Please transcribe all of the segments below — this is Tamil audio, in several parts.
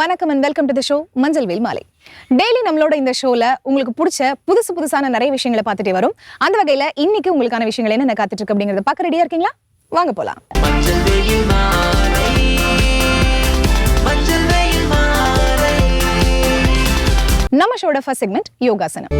வணக்கம் and welcome to the show மஞ்சள் வேல் மாலை. டெய்லி நம்மளோட இந்த ஷோல உங்களுக்கு பிடிச்ச புதுசு புதுசான நிறைய விஷயங்களை பார்த்துட்டே வரும். அந்த வகையில இன்னைக்கு உங்களுக்கான விஷயங்கள் என்ன காத்துட்டு இருக்கு அப்படிங்கறத பார்க்க ரெடியா இருக்கீங்களா? வாங்க போலாம். நம்ம ஷோட ஃபர்ஸ்ட் செக்மெண்ட் யோகாசனம்.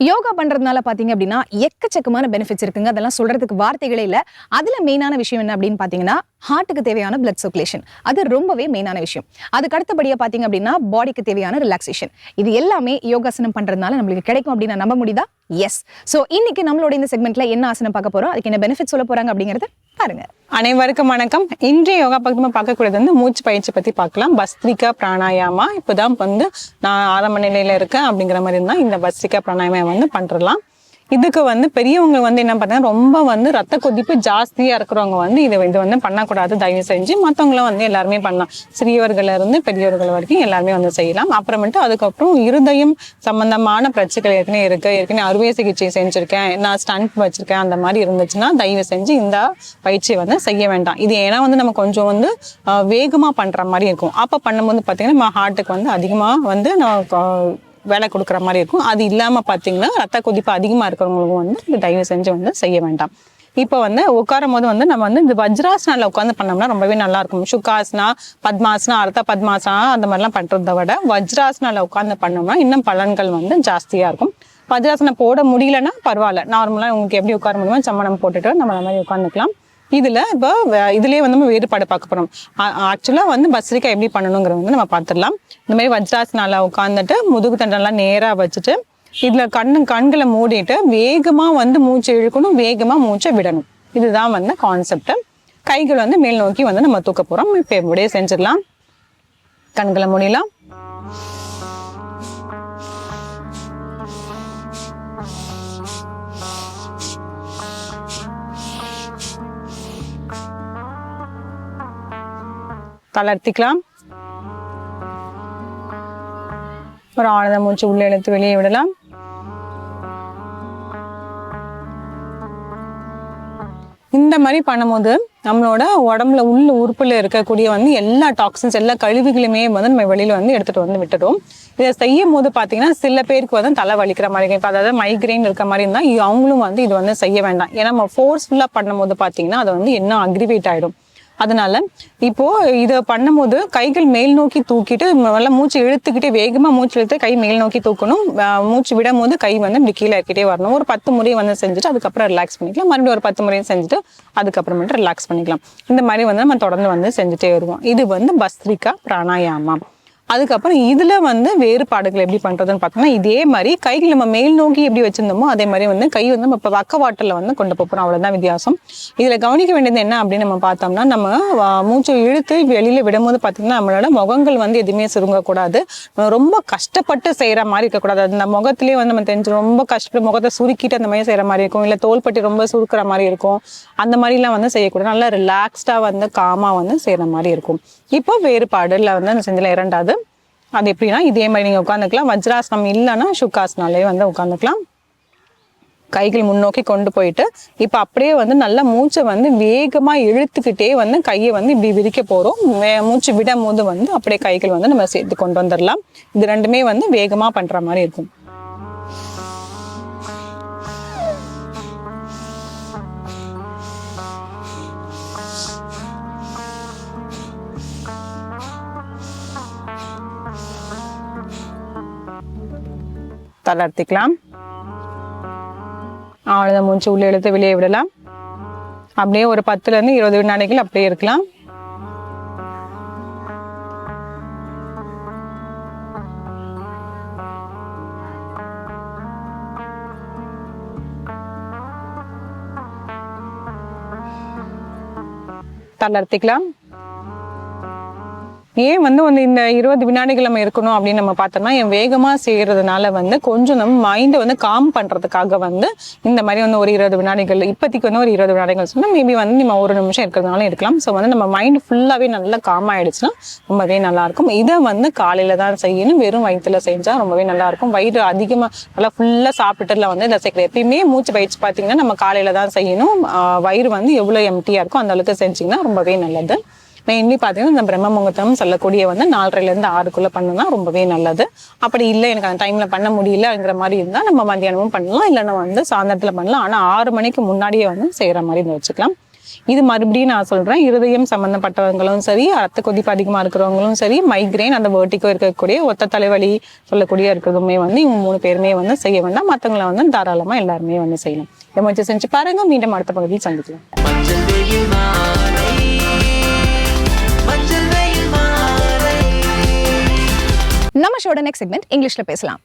யோகா பண்றதுனால பாத்தீங்க அப்படின்னா எக்கச்சக்கமான பெனிஃபிட்ஸ் இருக்குங்க. அதெல்லாம் சொல்றதுக்கு வார்த்தைகளே இல்ல. அதுல மெயினான விஷயம் என்ன அப்படின்னு பாத்தீங்கன்னா ஹார்ட்டுக்கு தேவையான பிளட் சர்க்குலேஷன் அது ரொம்பவே மெயினான விஷயம். அதுக்கு அடுத்தபடியா பாத்தீங்க அப்படின்னா பாடிக்கு தேவையான ரிலாக்ஸேஷன் இது எல்லாமே யோகாசனம் பண்றதுனால நம்மளுக்கு கிடைக்கும் அப்படின்னு நம்ப முடியுதா? எஸ் சோ இன்னைக்கு நம்மளோட இந்த செக்மெண்ட்ல என்ன ஆசனம் பார்க்க போறோம்? அதுக்கு என்ன பெனிஃபிட் சொல்ல போறாங்க அப்படிங்கிறது பாருங்க. அனைவருக்கும் வணக்கம். இன்றைய யோகா பக்கமாக பார்க்கக்கூடியது வந்து மூச்சு பயிற்சி பற்றி பார்க்கலாம். பஸ்திரிகா பிராணாயாமா. இப்போதான் வந்து நான் ஆரம்ப நிலையில் இருக்கேன் அப்படிங்கிற மாதிரி இருந்தால் இந்த பஸ்திரிகா பிராணாயாமா வந்து பண்ணுறலாம் இதுக்கு வந்து பெரியவங்க வந்து என்ன பண்ணாங்க ரொம்ப வந்து ரத்த கொதிப்பு ஜாஸ்தியாக இருக்கிறவங்க வந்து இதை இது வந்து பண்ணக்கூடாது. தயவு செஞ்சு மற்றவங்களும் வந்து எல்லாருமே பண்ணலாம். சிறியவர்கள் இருந்து பெரியவர்கள் வரைக்கும் எல்லாருமே வந்து செய்யலாம். அப்புறமேட்டு அதுக்கப்புறம் இருதயம் சம்பந்தமான பிரச்சனைகள் ஏற்கனவே இருக்கு. ஏற்கனவே அறுவை சிகிச்சை செஞ்சுருக்கேன். நான் ஸ்டண்ட் வச்சிருக்கேன். அந்த மாதிரி இருந்துச்சுன்னா தயவு செஞ்சு இந்த பயிற்சியை வந்து செய்ய வேண்டாம். இது ஏன்னா வந்து நம்ம கொஞ்சம் வந்து வேகமாக பண்ணுற மாதிரி இருக்கும். அப்போ பண்ணும்போது பார்த்தீங்கன்னா நம்ம ஹார்ட்டுக்கு வந்து அதிகமாக வந்து நான் வேலை கொடுக்குற மாதிரி இருக்கும். அது இல்லாமல் பார்த்தீங்கன்னா ரத்த கொதிப்பு அதிகமாக இருக்கிறவங்களுக்கும் வந்து இது தயவு செஞ்சு வந்து செய்ய வேண்டாம். இப்போ வந்து உட்காரும் போது வந்து நம்ம வந்து இந்த வஜ்ராசனால உட்காந்து பண்ணோம்னா ரொம்பவே நல்லா இருக்கும். சுகாசனா பத்மாசனா அர்த்த பத்மாசனா அந்த மாதிரிலாம் பண்ணுறத விட வஜ்ராசனால உட்காந்து பண்ணோம்னா இன்னும் பலன்கள் வந்து ஜாஸ்தியாக இருக்கும். வஜ்ராசனம் போட முடியலன்னா பரவாயில்ல. நார்மலாக உங்களுக்கு எப்படி உட்கார முடியுமோ சம்மணம் போட்டுட்டு நம்ம அந்த மாதிரி உட்காந்துக்கலாம் இதில் இப்போ வே- வந்து நம்ம வேறுபாடு பார்க்க போகிறோம் ஆக்சுவலாக வந்து பஸ்ரிக்கா எப்படி பண்ணணுங்கிறத வந்து நம்ம பார்த்துடலாம். இந்த மாதிரி வஜ்ராசனால உட்காந்துட்டு முதுகு தண்டெல்லாம் நேராக வச்சுட்டு இதில் கண்ணு கண்களை மூடிட்டு வேகமாக வந்து மூச்சு இழுக்கணும் வேகமாக மூச்சை விடணும். இதுதான் வந்து கான்செப்ட் கைகள் வந்து மேல் நோக்கி வந்து நம்ம தூக்க போகிறோம் இப்போ எப்படியே செஞ்சிடலாம். கண்களை மூடிடலாம். தளர்த்திக்கலாம். ஒரு ஆனந்த மூச்சு உள்ள இழுத்து வெளியே விடலாம். இந்த மாதிரி பண்ணும்போது நம்மளோட உடம்புல உள்ள உறுப்புல இருக்கக்கூடிய வந்து எல்லா டாக்ஸின்ஸ் எல்லா கழிவுகளுமே வந்து நம்ம வெளியில வந்து எடுத்துட்டு வந்து விட்டுடும். இதை செய்யும் போது பார்த்தீங்கன்னா சில பேருக்கு வந்து தலை வலிக்கிற மாதிரி இருக்கும். அதாவது மைக்ரைன் இருக்க மாதிரி இருந்தால் அவங்களும் வந்து இது வந்து செய்ய வேண்டாம். ஏன்னா நம்ம ஃபோர்ஸ்ஃபுல்லா பண்ணும்போது பார்த்தீங்கன்னா அது வந்து இன்னும் அக்ரிவேட் ஆகிடும் அதனால இப்போ இதை பண்ணும்போது கைகள் மேல் நோக்கி தூக்கிட்டு நல்லா மூச்சு இழுத்துக்கிட்டே வேகமா மூச்சு இழுத்து கை மேல் நோக்கி தூக்கணும். மூச்சு விடும் போது கை வந்து இப்படி கீழே இருக்கிட்டே வரணும். ஒரு பத்து முறை வந்து செஞ்சுட்டு அதுக்கப்புறம் ரிலாக்ஸ் பண்ணிக்கலாம். மறுபடியும் ஒரு பத்து முறையும் செஞ்சுட்டு அதுக்கப்புறமேட்டு ரிலாக்ஸ் பண்ணிக்கலாம். இந்த மாதிரி வந்து நம்ம தொடர்ந்து வந்து செஞ்சுட்டே வருவோம். இது வந்து பஸ்திரிகா பிராணாயாமம். அதுக்கப்புறம் இதில் வந்து வேறுபாடுகள் எப்படி பண்ணுறதுன்னு பார்த்தோம்னா இதே மாதிரி கைகள் நம்ம மேல் நோக்கி எப்படி வச்சுருந்தோமோ அதே மாதிரி வந்து கை வந்து நம்ம இப்போ பக்கவாட்டில் வந்து கொண்டு போகிறோம் அவ்வளோதான் வித்தியாசம். இதில் கவனிக்க வேண்டியது என்ன அப்படின்னு நம்ம பார்த்தோம்னா நம்ம மூச்சை இழுத்து வெளியில் விடும்போது பார்த்திங்கன்னா நம்மளோட முகங்கள் வந்து எதுவுமே சுருங்கக்கூடாது. ரொம்ப கஷ்டப்பட்டு செய்கிற மாதிரி இருக்கக்கூடாது. அந்த முகத்திலேயே வந்து நம்ம தெரிஞ்சு ரொம்ப கஷ்டப்பட்டு முகத்தை சுருக்கிட்டு அந்த மாதிரி செய்கிற மாதிரி இருக்கும். இல்லை தோள்பட்டி ரொம்ப சுருக்கிற மாதிரி இருக்கும். அந்த மாதிரிலாம் வந்து செய்யக்கூடாது. நல்லா ரிலாக்ஸ்டாக வந்து காமாக வந்து செய்கிற மாதிரி இருக்கும். இப்போ வேறுபாடில் வந்து அந்த செஞ்சல இரண்டாவது அது எப்படின்னா இதே மாதிரி நீங்க உட்காந்துக்கலாம் வஜ்ராசனம் இல்லைன்னா சுக்காசனாலே வந்து உட்காந்துக்கலாம் கைகள் முன்னோக்கி கொண்டு போயிட்டு இப்போ அப்படியே வந்து நல்லா மூச்சை வந்து வேகமாக இழுத்துக்கிட்டே வந்து கையை வந்து இப்படி விரிக்க போகிறோம் மூச்சு விடும் போது வந்து அப்படியே கைகள் வந்து நம்ம சேர்த்து கொண்டு வந்துடலாம். இது ரெண்டுமே வந்து வேகமாக பண்ணுற மாதிரி இருக்கும். தளர்த்திக்கலாம். ஆழ்ந்த மூச்சு உள்ளே இழுத்து வெளியே விடலாம். அப்படியே ஒரு பத்துல இருந்து இருபது வினாடிகள் அப்படியே இருக்கலாம். தளர்த்திக்கலாம். ஏன் வந்து வந்து இந்த இருபது வினாடிகள் நம்ம இருக்கணும் அப்படின்னு நம்ம பார்த்தோம்னா என் வேகமா செய்யறதுனால வந்து கொஞ்சம் நம்ம மைண்டை வந்து காம் பண்றதுக்காக வந்து இந்த மாதிரி வந்து ஒரு இருபது வினாடிகள் இப்போதைக்கு வந்து ஒரு இருபது வினாடிகள் சொன்னால் மேபி வந்து நம்ம ஒரு நிமிஷம் இருக்கிறதுனால இருக்கலாம் ஸோ வந்து நம்ம மைண்ட் ஃபுல்லாகவே நல்லா காம் ஆயிடுச்சுன்னா ரொம்பவே நல்லா இருக்கும். இதை வந்து காலையில தான் செய்யணும். வெறும் வயிற்றுல செஞ்சால் ரொம்பவே நல்லா இருக்கும். வயிறு அதிகமாக நல்லா ஃபுல்லாக சாப்பிட்டுல வந்து இதை சேர்க்கணும் எப்பயுமே மூச்சு பயிற்சி பார்த்தீங்கன்னா நம்ம காலையில தான் செய்யணும். வயிறு வந்து எவ்வளோ எம்டியா இருக்கோ அந்த அளவுக்கு செஞ்சீங்கன்னா ரொம்பவே நல்லது. மெயின்லி பார்த்தீங்கன்னா இந்த பிரம்ம முகூர்த்தம் சொல்லக்கூடிய வந்து நாலரைலேருந்து ஆறுக்குள்ளே பண்ணுனா ரொம்பவே நல்லது. அப்படி இல்லை எனக்கு அந்த டைமில் பண்ண முடியலங்கிற மாதிரி இருந்தால் நம்ம மத்தியானமும் பண்ணலாம். இல்லைன்னா வந்து சாயந்தரத்தில் பண்ணலாம். ஆனால் ஆறு மணிக்கு முன்னாடியே வந்து செய்கிற மாதிரி இருந்து வச்சுக்கலாம். இது மறுபடியும் நான் சொல்கிறேன் இருதயம் சம்மந்தப்பட்டவங்களும் சரி ரத்த கொதிப்பு அதிகமாக இருக்கிறவங்களும் சரி மைக்ரைன் அந்த வேர்ட்டிக்கோ இருக்கக்கூடிய ஒத்த தலைவலி சொல்லக்கூடிய இருக்கிறதுமே வந்து இவங்க மூணு பேருமே வந்து செய்ய வேண்டாம். மற்றவங்களை வந்து தாராளமாக எல்லாருமே வந்து செய்யணும் இதை முயற்சி செஞ்சு பாருங்க. மீண்டும் அடுத்த பகுதியில் சந்திக்கலாம். நம்ம ஷோட நெக்ஸ்ட் செக்மெண்ட் இங்கிலீஷ்ல பேசலாம்.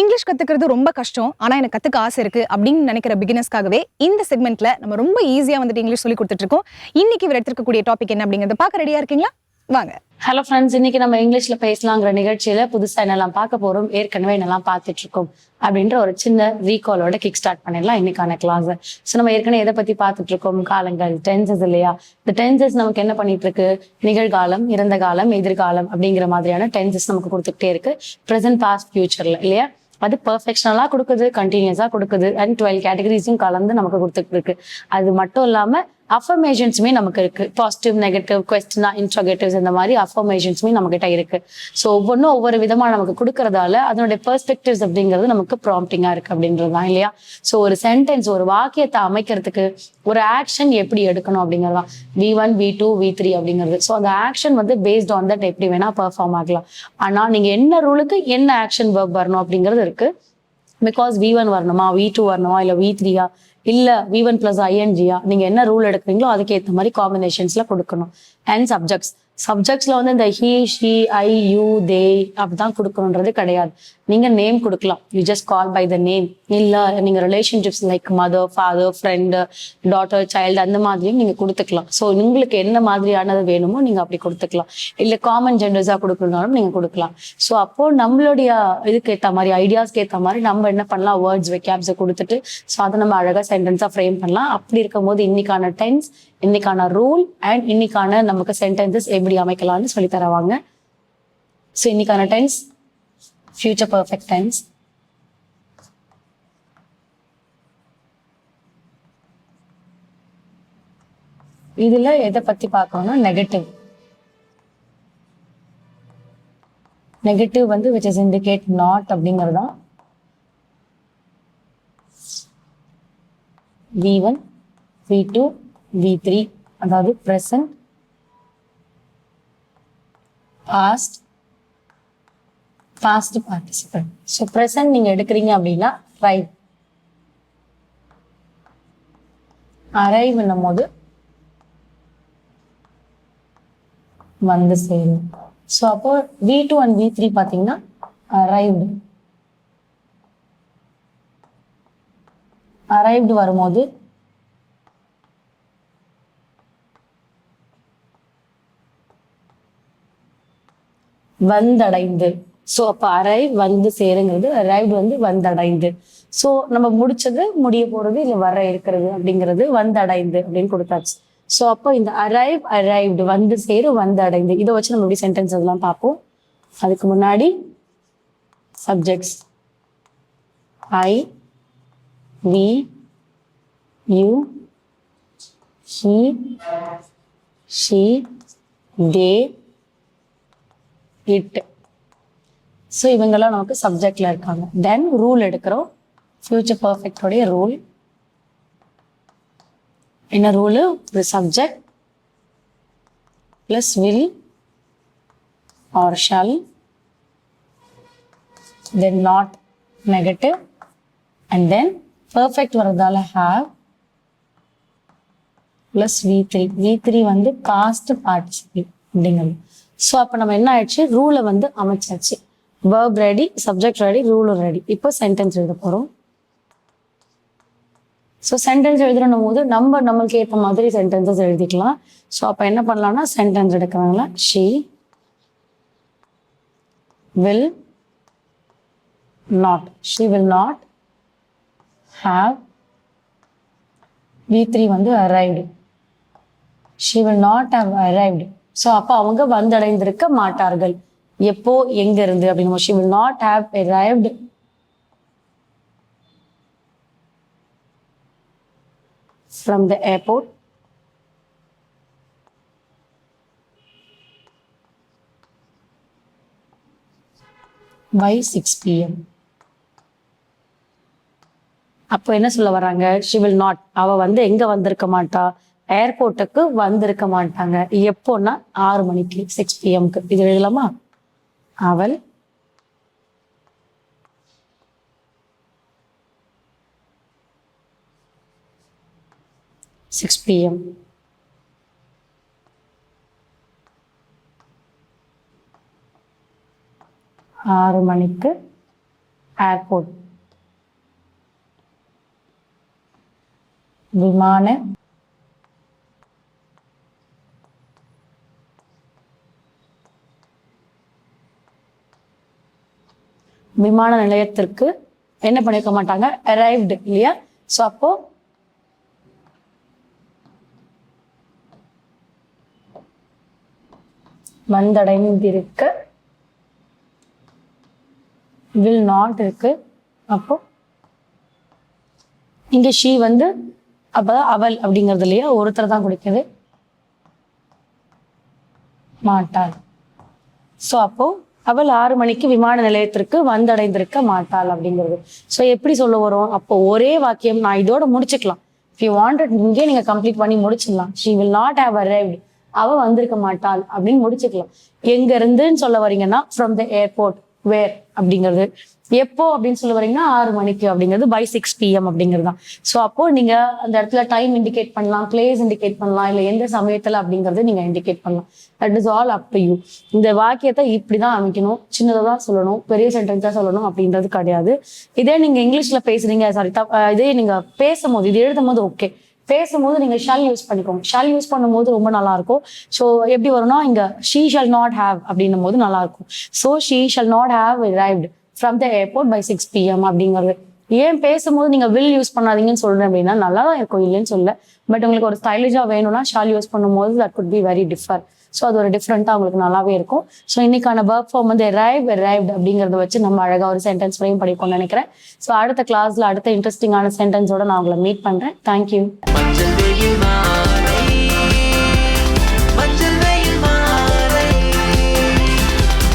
இங்கிலீஷ் கற்றுக்கிறது ரொம்ப கஷ்டம். ஆனா எனக்கு கத்துக்க ஆசை இருக்கு அப்படின்னு நினைக்கிற பிகினர்ஸ்க்காகவே இந்த செக்மெண்ட்ல நம்ம ரொம்ப ஈஸியா வந்துட்டு இங்கிலீஷ் சொல்லி கொடுத்துட்ருக்கோம் இருக்கோம். இவர் எடுத்துருக்கக்கூடிய டாபிக் என்ன அப்படிங்கறத பார்க்க ரெடியா இருக்கீங்களா? வாங்க. ஹலோ ஃப்ரெண்ட்ஸ் இன்னைக்கு நம்ம இங்கிலீஷ்ல பேசலாங்கிற நிகழ்ச்சியில புதுசா என்னெல்லாம் பார்க்க போறோம் ஏற்கனவே என்னெல்லாம் பார்த்துட்டு இருக்கோம் அப்படின்ற ஒரு சின்ன ரீகாலோட கிக் ஸ்டார்ட் பண்ணிடலாம் இன்னைக்கான கிளாஸ் ஸோ நம்ம ஏற்கனவே எதை பத்தி பார்த்துட்டு இருக்கோம் காலங்கள் டென்சஸ் இல்லையா? இந்த டென்சஸ் நமக்கு என்ன பண்ணிட்டு இருக்கு நிகழ்காலம் இறந்த காலம் எதிர்காலம் அப்படிங்கிற மாதிரியான டென்சஸ் நமக்கு கொடுத்துக்கிட்டே இருக்கு. ப்ரெசென்ட் பாஸ்ட் ஃபியூச்சர்ல இல்லையா? அது பர்ஃபெக்ஷனலா கொடுக்குது கண்டினியூஸா கொடுக்குது. அண்ட் டுவெல் கேட்டகரிஸையும் கலந்து நமக்கு கொடுத்துட்டு இருக்கு அது மட்டும் இல்லாம அஃபர்மேஷன்ஸுமே நமக்கு இருக்கு பாசிட்டிவ் நெகட்டிவ் கொஸ்டினா இன்ட்ரோகேட்டிவ்ஸ் இந்த மாதிரி அஃபர்மேஷன்ஸுமே நம்ம கிட்ட இருக்கு. ஸோ ஒவ்வொன்றும் ஒவ்வொரு விதமா நமக்கு கொடுக்கறதால அதனுடைய பெர்ஸ்பெக்டிவ்ஸ் அப்படிங்கிறது நமக்கு ப்ராம்ப்டிங்கா இருக்கு அப்படின்றது தான் இல்லையா? ஸோ ஒரு சென்டென்ஸ் ஒரு வாக்கியத்தை அமைக்கிறதுக்கு ஒரு ஆக்ஷன் எப்படி எடுக்கணும் அப்படிங்கிறது தான் V one V two V three அப்படிங்கிறது. ஸோ அந்த ஆக்ஷன் வந்து பேஸ்ட் ஆன் தட் எப்படி வேணா பெர்ஃபார்ம் ஆகலாம். ஆனால் நீங்க என்ன ரூலுக்கு என்ன ஆக்ஷன் verb வரணும் அப்படிங்கிறது இருக்கு. பிகாஸ் வி ஒன் வரணுமா வி டூ வரணுமா இல்லை வி த்ரீயா இல்ல வி ஒன் பிளஸ் ஐஎன்ஜியா நீங்க என்ன ரூல் எடுக்கிறீங்களோ அதுக்கு ஏத்த மாதிரி காம்பினேஷன்ஸ்ல கொடுக்கணும். அண்ட் சப்ஜெக்ட்ஸ் சப்ஜெக்ட்ஸ்ல வந்து இந்த he she I you they அப்படிதான் கொடுக்கணுன்றது கிடையாது. நீங்க நேம் கொடுக்கலாம். You just call by the name இல்ல நீங்க relationships like mother father friend daughter child அந்த மாதிரியும் நீங்க கொடுத்துக்கலாம். ஸோ உங்களுக்கு என்ன மாதிரியானது வேணுமோ நீங்க அப்படி கொடுத்துக்கலாம். இல்ல காமன் ஜெண்டர்ஸா கொடுக்கணும்னாலும் நீங்க கொடுக்கலாம். ஸோ அப்போ நம்மளுடைய இதுக்கு ஏற்ற மாதிரி ஐடியாஸ்க்கு ஏற்ற மாதிரி நம்ம என்ன பண்ணலாம்? வேர்ட்ஸ் வெக்காப்ஸை கொடுத்துட்டு ஸோ அதை நம்ம அழகா சென்டென்ஸாக ஃப்ரேம் பண்ணலாம். அப்படி இருக்கும் போது இன்னைக்கான டென்ஸ் இன்னைக்கான ரூல் அண்ட் இன்னைக்கான நமக்கு சென்டென்சஸ் எப்படி அமைக்கலாம்னு சொல்லி தருவாங்க. ஸோ இன்னைக்கான டென்ஸ் ஃபியூச்சர் பர்ஃபெக்ட் டென்ஸ் இதுல எதை பத்தி பார்க்கணும்னா நெகட்டிவ் நெகட்டிவ் வந்து விச் இஸ் இண்டிகேட் நாட் அப்படிங்கிறது தான் V one V two V three அதாவது present past past participant so present நீங்கள் எடுக்கிறீங்க அப்படின்னா ரைட் அரைவ்னும் போது வந்து சேரும். ஸோ அப்போ V two and V three பார்த்தீங்கன்னா அரைவ்டு அரைவ்டு வரும்போது வந்தடைந்து. ஸோ அப்போ அரைவ் வந்து சேருங்கிறது அரைவ்டு வந்து வந்தடைந்து. ஸோ நம்ம முடிச்சது முடிய போறது இல்லை வர இருக்கிறது அப்படிங்கிறது வந்தடைந்து அப்படின்னு கொடுத்தாச்சு. ஸோ அப்போ இந்த அரைவ் அரைவ்டு வந்து சேரு வந்தடைந்து. இதை வச்சு நம்ம எப்படி சென்டென்ஸ் அதெல்லாம் பார்ப்போம்? அதுக்கு முன்னாடி subjects I we you he she they it so இவங்கெல்லாம் நமக்கு சப்ஜெக்டில் இருக்காங்க. தென் ரூல் எடுக்கிறோம். ஃபியூச்சர் பர்ஃபெக்டோடைய ரூல் என்ன ரூலு ஒரு subject plus will or shall then not negative and then perfect வரதால have plus V three V three வந்து பாஸ்ட் பார்ட்டிசிபிள் அப்படிங்கிறது ஸோ அப்போ நம்ம என்ன ஆயிடுச்சு? ரூலை வந்து அமைச்சாச்சு. வேர்ப் ரெடி சப்ஜெக்ட் ரெடி ரூலும் ரெடி இப்போ சென்டென்ஸ் எழுத போகிறோம் ஸோ சென்டென்ஸ் எழுதுறணும் போது நம்ம நம்மளுக்கு ஏற்ற மாதிரி சென்டென்சஸ் எழுதிக்கலாம். ஸோ அப்போ என்ன பண்ணலாம்னா sentence எடுக்கிறாங்களா she will not she will not have V three வந்து arrived. She will not have arrived. So அப்போ அவங்க வந்தடைந்திருக்க மாட்டார்கள் எப்போ எங்க இருந்து அப்படின்னு she will not have arrived from the airport by 6 p.m. அப்போ என்ன சொல்ல வராங்க ஷி வில் நாட் அவ வந்து எங்க வந்திருக்க மாட்டா? ஏர்போர்ட்டுக்கு வந்திருக்க மாட்டாங்க. எப்போன்னா ஆறு மணிக்கு சிக்ஸ் பிஎம்க்கு இது எழுதலாமா? அவள் சிக்ஸ் பிஎம் ஆறு மணிக்கு ஏர்போர்ட் விமான. விமான நிலையத்திற்கு என்ன பண்ணிருக்க மாட்டாங்க? அரைவ்டு இல்லையா? ஸோ அப்போ வந்தடைந்திருக்க வில் நாட் இருக்கு. அப்போ இங்க ஷீ வந்து அப்பதான் அவள் அப்படிங்கிறது இல்லையா? ஒருத்தர் தான் குடிக்குது. மாட்டாள். ஸோ அப்போ அவள் ஆறு மணிக்கு விமான நிலையத்திற்கு வந்தடைந்திருக்க மாட்டாள் அப்படிங்கிறது. ஸோ எப்படி சொல்ல வரும்? அப்போ ஒரே வாக்கியம் நான் இதோட முடிச்சுக்கலாம். இஃப் யூ வாண்டட் இங்கே நீங்க கம்ப்ளீட் பண்ணி முடிச்சிடலாம். She will not have arrived அவ வந்திருக்க மாட்டாள் அப்படின்னு முடிச்சுக்கலாம். எங்க இருந்துன்னு சொல்ல வரீங்கன்னா ஃப்ரம் த ஏர்போர்ட் வேர் அப்படிங்கிறது. எப்போ அப்படின்னு சொல்ல வரீங்கன்னா ஆறு மணிக்கு அப்படிங்கிறது பை சிக்ஸ் பிஎம் அப்படிங்கிறது தான். ஸோ அப்போ நீங்க அந்த இடத்துல டைம் இண்டிகேட் பண்ணலாம் பிளேஸ் இண்டிகேட் பண்ணலாம் இல்லை எந்த சமயத்துல அப்படிங்கறது நீங்க இண்டிகேட் பண்ணலாம். That is all up to you இந்த வாக்கியத்தை இப்படிதான் அமைக்கணும் சின்னதாக தான் சொல்லணும் பெரிய சென்டென்ஸா சொல்லணும் அப்படின்றது கிடையாது. இதே நீங்க இங்கிலீஷ்ல பேசுறீங்க சாரி இதே நீங்க பேசும்போது இது எழுதும் போது ஓகே பேசும்போது நீங்க ஷால் யூஸ் பண்ணிக்கோங்க. ஷால் யூஸ் பண்ணும்போது ரொம்ப நல்லா இருக்கும். ஸோ எப்படி வரும்னா இங்க ஷீ ஷால் நாட் ஹேவ் அப்படின்னும் போது நல்லா இருக்கும். So she shall not have arrived from the airport by six PM அப்படிங்கிறது. ஏன் பேசும்போது நீங்கள் வில் யூஸ் பண்ணாதீங்கன்னு சொல்கிறேன் அப்படின்னா நல்லா தான் இருக்கும் இல்லைன்னு சொல்ல. பட் உங்களுக்கு ஒரு ஸ்டைலிஷாக வேணும்னா ஷால் யூஸ் பண்ணும்போது that could be very differ so அது ஒரு டிஃப்ரெண்ட்டாக உங்களுக்கு நல்லாவே இருக்கும். ஸோ இன்னைக்கான ஒர்க் ஃபார்ம் வந்து arrive arrived அப்படிங்கிறத வச்சு நம்ம அழகாக ஒரு சென்டென்ஸ் ஃப்ரேம் படிக்கணும்னு நினைக்கிறேன். ஸோ அடுத்த கிளாஸில் அடுத்த இன்ட்ரெஸ்டிங்கான சென்டென்ஸோட நான் உங்களை மீட் பண்ணுறேன் தேங்க்யூ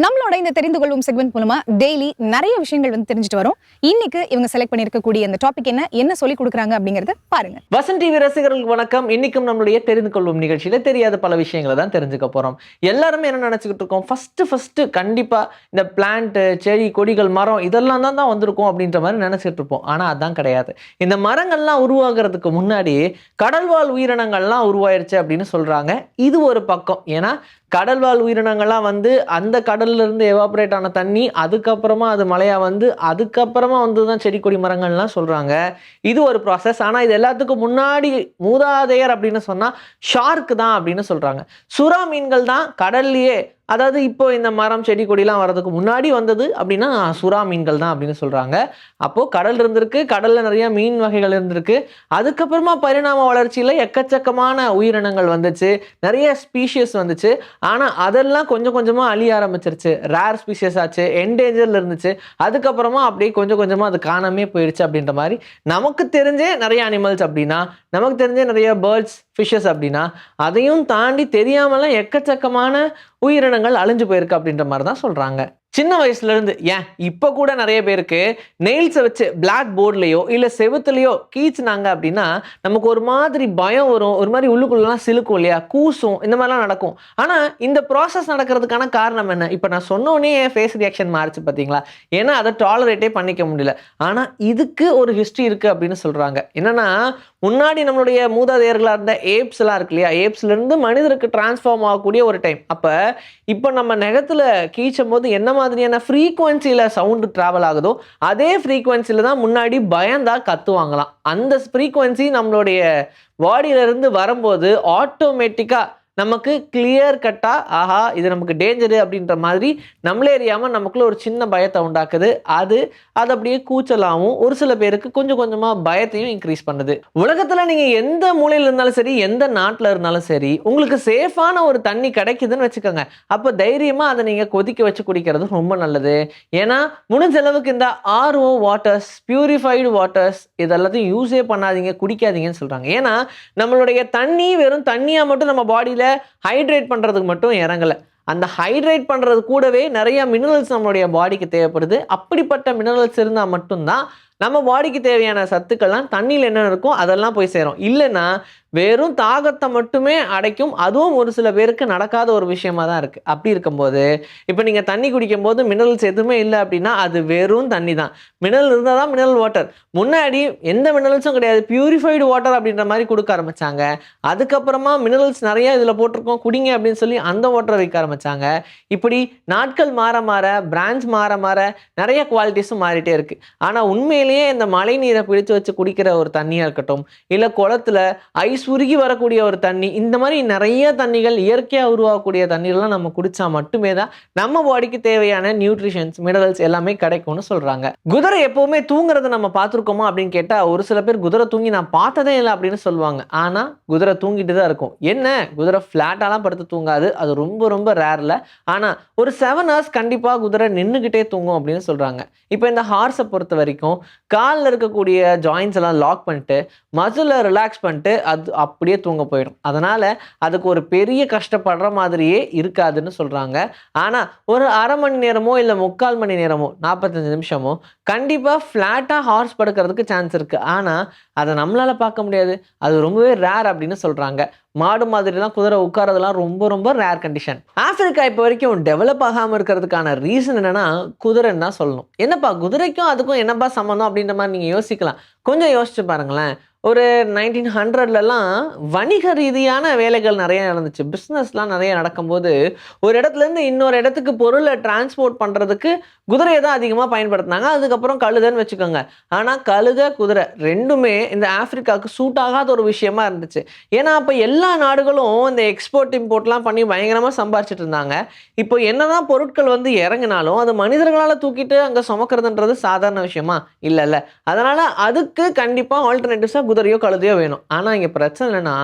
நம்மளோட இந்த தெரிந்து கொள்வோம் செக்மெண்ட் மூலமா டெய்லி நிறைய விஷயங்கள் வந்து தெரிஞ்சுட்டு வரோம். இன்னைக்கு இவங்க செலக்ட் பண்ணியிருக்கக்கூடிய அந்த டாபிக் என்ன என்ன சொல்லி கொடுக்குறாங்க அப்படிங்கறத பாருங்க. வசன் டிவி ரசிகர்களுக்கு வணக்கம். இன்னைக்கும் நம்மளுடைய தெரிந்து கொள்வோம் நிகழ்ச்சியில தெரியாத பல விஷயங்களை தான் தெரிஞ்சுக்க போறோம். எல்லாருமே என்ன நினைச்சுக்கிட்டு இருக்கோம்? ஃபர்ஸ்ட் ஃபர்ஸ்ட் கண்டிப்பா இந்த பிளான்ட் செடி கொடிகள் மரம் இதெல்லாம் தான் தான் வந்திருக்கும் அப்படின்ற மாதிரி நினைச்சிட்டு இருப்போம். ஆனா அதான் கிடையாது. இந்த மரங்கள்லாம் உருவாகிறதுக்கு முன்னாடி கடல்வாழ் உயிரினங்கள்லாம் உருவாயிருச்சு அப்படின்னு சொல்றாங்க. இது ஒரு பக்கம். ஏன்னா கடல்வாழ் உயிரினங்கள்லாம் வந்து அந்த கடல்லேருந்து எவாப்ரேட் ஆன தண்ணி அதுக்கப்புறமா அது மழையாக வந்து அதுக்கப்புறமா வந்து தான் செடி கொடி மரங்கள்லாம் சொல்கிறாங்க இது ஒரு ப்ராசஸ் ஆனால் இது எல்லாத்துக்கும் முன்னாடி மூதாதையர் அப்படின்னு சொன்னால் ஷார்க் தான் அப்படின்னு சொல்கிறாங்க சுறா மீன்கள் தான் கடல்லையே அதாவது இப்போ இந்த மரம் செடி கொடிலாம் வர்றதுக்கு முன்னாடி வந்தது அப்படின்னா சுறா மீன்கள் தான் அப்படின்னு சொல்கிறாங்க அப்போது கடல் இருந்திருக்கு கடலில் நிறைய மீன் வகைகள் இருந்திருக்கு. அதுக்கப்புறமா பரிணாம வளர்ச்சியில் எக்கச்சக்கமான உயிரினங்கள் வந்துச்சு நிறைய ஸ்பீஷியஸ் வந்துச்சு. ஆனால் அதெல்லாம் கொஞ்சம் கொஞ்சமாக அழிய ஆரம்பிச்சிருச்சு. ரேர் ஸ்பீஷியஸ் ஆச்சு என்டேஞ்சரில் இருந்துச்சு. அதுக்கப்புறமா அப்படியே கொஞ்சம் கொஞ்சமாக அது காணாமே போயிடுச்சு அப்படின்ற மாதிரி நமக்கு தெரிஞ்சே நிறைய அனிமல்ஸ் அப்படின்னா நமக்கு தெரிஞ்சே நிறைய பேர்ட்ஸ் ஃபிஷ்ஷஸ் அப்படின்னா அதையும் தாண்டி தெரியாமலாம் எக்கச்சக்கமான உயிரினங்கள் அழிஞ்சு போயிருக்கு அப்படின்ற மாதிரி தான் சொல்கிறாங்க சின்ன வயசுல இருந்து ஏன்? இப்போ கூட நிறைய பேருக்கு நெயில்ஸை வச்சு பிளாக் போர்ட்லயோ இல்ல செவுத்துலயோ கீச்சுனாங்க அப்படின்னா நமக்கு ஒரு மாதிரி பயம் வரும். ஒரு மாதிரி உள்ளுக்குள்ளலாம் சிலுக்கும் இல்லையா? கூசும். இந்த மாதிரிலாம் நடக்கும். ஆனா இந்த ப்ராசஸ் நடக்கிறதுக்கான காரணம் என்ன? இப்போ நான் சொன்ன உடனே என் ஃபேஸ் ரியாக்ஷன் மாறிச்சு பார்த்தீங்களா ஏன்னா அதை டாலரேட்டே பண்ணிக்க முடியல. ஆனா இதுக்கு ஒரு ஹிஸ்ட்ரி இருக்கு அப்படின்னு சொல்றாங்க. என்னன்னா முன்னாடி நம்மளுடைய மூதாதையர்களாக இருந்த ஏப்ஸ் எல்லாம் இருக்கு இல்லையா? ஏப்ஸ்ல இருந்து மனிதருக்கு டிரான்ஸ்ஃபார்ம் ஆகக்கூடிய ஒரு டைம் அப்ப இப்போ நம்ம நெகத்துல கீச்சும் போது என்ன மாதிரியான ஃப்ரீக்குவென்சியில் சவுண்டு ட்ராவல் ஆகுதோ அதே ஃப்ரீக்குவென்சியில் தான் முன்னாடி பயந்தா கத்துவாங்களாம். அந்த ஃப்ரீக்குவன்சி நம்மளுடைய பாடியிலேருந்து வரும்போது ஆட்டோமேட்டிக்காக நமக்கு கிளியர் கட்டாக ஆஹா இது நமக்கு டேஞ்சரு அப்படின்ற மாதிரி நம்மளே அறியாமல் நமக்குள்ள ஒரு சின்ன பயத்தை உண்டாக்குது. அது அது அப்படியே கூச்சலாகவும் ஒரு சில பேருக்கு கொஞ்சம் கொஞ்சமாக பயத்தையும் இன்க்ரீஸ் பண்ணுது. உலகத்தில் நீங்கள் எந்த மூலையில் இருந்தாலும் சரி எந்த நாட்டில் இருந்தாலும் சரி உங்களுக்கு சேஃபான ஒரு தண்ணி கிடைக்குதுன்னு வச்சுக்கோங்க. அப்போ தைரியமாக அதை நீங்கள் கொதிக்க வச்சு குடிக்கிறது ரொம்ப நல்லது. ஏன்னா முடிஞ்ச அளவுக்கு இந்த ஆர்ஓ வாட்டர்ஸ் பியூரிஃபைடு வாட்டர்ஸ் இதெல்லாத்தையும் யூஸே பண்ணாதீங்க குடிக்காதீங்கன்னு சொல்கிறாங்க ஏன்னா நம்மளுடைய தண்ணி வெறும் தண்ணியாக மட்டும் நம்ம பாடியில் ஹைட்ரேட் பண்ணுறதுக்கு மட்டும் இறங்கல. அந்த ஹைட்ரேட் பண்ணுறது கூடவே நிறைய மினரல்ஸ் நம்மளுடைய பாடிக்கு தேவைப்படுது. அப்படிப்பட்ட மினரல்ஸ் இருந்தால் மட்டும்தான் நம்ம பாடிக்கு தேவையான சத்துக்கள்லாம் தண்ணியில் என்ன இருக்கும் அதெல்லாம் போய் சேரும். இல்லைன்னா வெறும் தாகத்தை மட்டுமே அடைக்கும். அதுவும் ஒரு சில பேருக்கு நடக்காத ஒரு விஷயமா தான் இருக்கு. அப்படி இருக்கும்போது இப்போ நீங்கள் தண்ணி குடிக்கும் போது மினரல்ஸ் எதுவுமே இல்லை அப்படின்னா அது வெறும் தண்ணி தான். மினரல் இருந்தால் தான் மினரல் வாட்டர் முன்னாடி எந்த மினரல்ஸும் கிடையாது. பியூரிஃபைடு வாட்டர் அப்படின்ற மாதிரி கொடுக்க ஆரம்பிச்சாங்க. அதுக்கப்புறமா மினரல்ஸ் நிறைய இதில் போட்டிருக்கோம். குடிங்க அப்படின்னு சொல்லி அந்த வாட்டரை வைக்க ஆரம்பிச்சாங்க. இப்படி நாட்கள் மாற மாற பிரான்ச் மாற மாற நிறைய குவாலிட்டிஸும் மாறிட்டே இருக்கு. ஆனால் உண்மையிலேயே இந்த மழை நீரை பிடிச்சு வச்சு குடிக்கிற ஒரு தண்ணியாக இருக்கட்டும் இல்லை குளத்துல ஐஸ் சுருகி வரக்கூடிய ஒரு தண்ணி இந்த மாதிரி நிறைய தண்ணிகள் இயற்கையாக உருவாகக்கூடிய தண்ணீர்லாம் நம்ம குடிச்சா மட்டுமே தான் நம்ம பாடிக்கு தேவையான நியூட்ரிஷன்ஸ் மினரல்ஸ் எல்லாமே கிடைக்கும்னு சொல்றாங்க. குதிரை எப்பவுமே தூங்குறத நம்ம பார்த்துருக்கோமா அப்படின்னு கேட்டால் ஒரு சில பேர் குதிரை தூங்கி நான் பார்த்ததே இல்லை அப்படின்னு சொல்லுவாங்க. ஆனா குதிரை தூங்கிட்டு தான் இருக்கும். என்ன? குதிரை ஃப்ளாட்டாலாம் படுத்து தூங்காது. அது ரொம்ப ரொம்ப ரேர்ல ஆனா ஒரு செவன் ஹவர்ஸ் கண்டிப்பா குதிரை நின்றுக்கிட்டே தூங்கும் அப்படின்னு சொல்றாங்க. இப்போ இந்த ஹார்ஸை பொறுத்த வரைக்கும் காலில் இருக்கக்கூடிய ஜாயின்ஸ் எல்லாம் லாக் பண்ணிட்டு மசில் ரிலாக்ஸ் பண்ணிட்டு அது அப்படியே தூங்க போயிடும். அதனால அதுக்கு ஒரு பெரிய கஷ்டப்படுற மாதிரியே இருக்காதுன்னு சொல்றாங்க. ஆனா ஒரு அரை மணி நேரமோ இல்லை முக்கால் மணி நேரமோ நாற்பத்தஞ்சு நிமிஷமோ கண்டிப்பா ஃப்ளாட்டா ஹார்ஸ் படுக்கிறதுக்கு சான்ஸ் இருக்கு. ஆனா அதை நம்மளால பார்க்க முடியாது. அது ரொம்பவே ரேர் அப்படின்னு சொல்றாங்க. மாடு மாதிரிலாம் குதிரை உட்காரதெல்லாம் ரொம்ப ரொம்ப ரேர் கண்டிஷன் ஆஃப்ரிக்கா இப்போ வரைக்கும் டெவலப் ஆகாமல் இருக்கிறதுக்கான ரீசன் என்னன்னா குதிரைன்னு தான் சொல்லணும். என்னப்பா குதிரைக்கும் அதுக்கும் என்னப்பா சம்மந்தம் அப்படின்ற மாதிரி நீங்கள் யோசிக்கலாம். கொஞ்சம் யோசிச்சு பாருங்களேன். ஒரு நைன்டீன் ஹண்ட்ரட்லலாம் வணிக ரீதியான வேலைகள் நிறைய நடந்துச்சு. பிஸ்னஸ்லாம் நிறைய நடக்கும்போது ஒரு இடத்துலேருந்து இன்னொரு இடத்துக்கு பொருளை டிரான்ஸ்போர்ட் பண்ணுறதுக்கு குதிரையை தான் அதிகமாக பயன்படுத்தினாங்க. அதுக்கப்புறம் கழுதைன்னு வச்சுக்கோங்க. ஆனால் கழுதை குதிரை ரெண்டுமே இந்த ஆப்பிரிக்காவுக்கு சூட் ஆகாத ஒரு விஷயமா இருந்துச்சு. ஏன்னா அப்போ எல்லா நாடுகளும் இந்த எக்ஸ்போர்ட் இம்போர்ட்லாம் பண்ணி பயங்கரமாக சம்பாரிச்சிட்டு இருந்தாங்க. இப்போ என்னதான் பொருட்கள் வந்து இறங்கினாலும் அது மனிதர்களால் தூக்கிட்டு அங்கே சுமக்கிறதுன்றது சாதாரண விஷயமா? இல்லை இல்லை அதனால் அதுக்கு கண்டிப்பாக ஆல்டர்னேட்டிவ்ஸாக குதிரையோ கழுதையோ வேணும். ஆனால் இங்கே பிரச்சனை என்னென்னா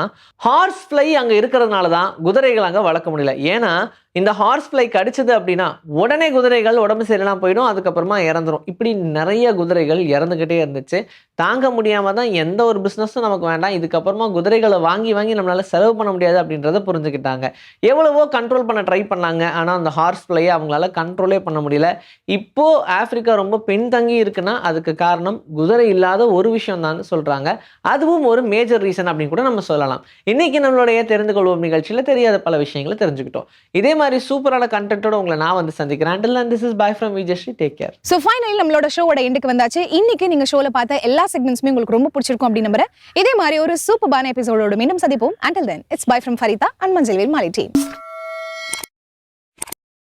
ஹார்ஸ் ஃப்ளை அங்கே இருக்கிறதுனால தான் குதிரைகள் அங்கே வளர்க்க முடியல. ஏன்னா இந்த ஹார்ஸ் ஃப்ளை கடிச்சது அப்படின்னா உடனே குதிரைகள் உடம்பு சரியெல்லாம் போயிடும் அதுக்கப்புறமா இறந்துரும். இப்படி நிறைய குதிரைகள் இறந்துக்கிட்டே இருந்துச்சு. தாங்க முடியாம தான் எந்த ஒரு பிஸ்னஸும் நமக்கு வேண்டாம். இதுக்கப்புறமா குதிரைகளை வாங்கி வாங்கி நம்மளால செலவு பண்ண முடியாது அப்படின்றத புரிஞ்சுக்கிட்டாங்க. எவ்வளவோ கண்ட்ரோல் பண்ண ட்ரை பண்ணாங்க. ஆனால் அந்த ஹார்ஸ் ஃப்ளையை அவங்களால கண்ட்ரோலே பண்ண முடியல. இப்போ ஆப்பிரிக்கா ரொம்ப பின்தங்கி இருக்குன்னா அதுக்கு காரணம் குதிரை இல்லாத ஒரு விஷயம் தான் சொல்றாங்க. அதுவும் ஒரு மேஜர் ரீசன் அப்படின்னு கூட நம்ம சொல்லலாம். இன்னைக்கு நம்மளுடைய தெரிந்து கொள்வோம் நிகழ்ச்சியில் தெரியாத பல விஷயங்களை தெரிஞ்சுக்கிட்டோம். இதே மாதிரி சூப்பரான கண்டென்ட்டோட உங்களை நான் வந்து சந்திக்கிறேன். And this is bye from Vijayashree take care so finally நம்மளோட ஷோவோட எண்டுக்கு வந்தாச்சு. இன்னைக்கு நீங்க ஷோல பார்த்த எல்லா செக்மெண்ட்ஸுமே உங்களுக்கு ரொம்ப பிடிச்சிருக்கும் அப்படின்னு நம்புறேன். இதே மாதிரி ஒரு சூப்பரான எபிசோடோட மீண்டும் சந்திப்போம். Until then it's bye from Farida and Manjalvel Mali team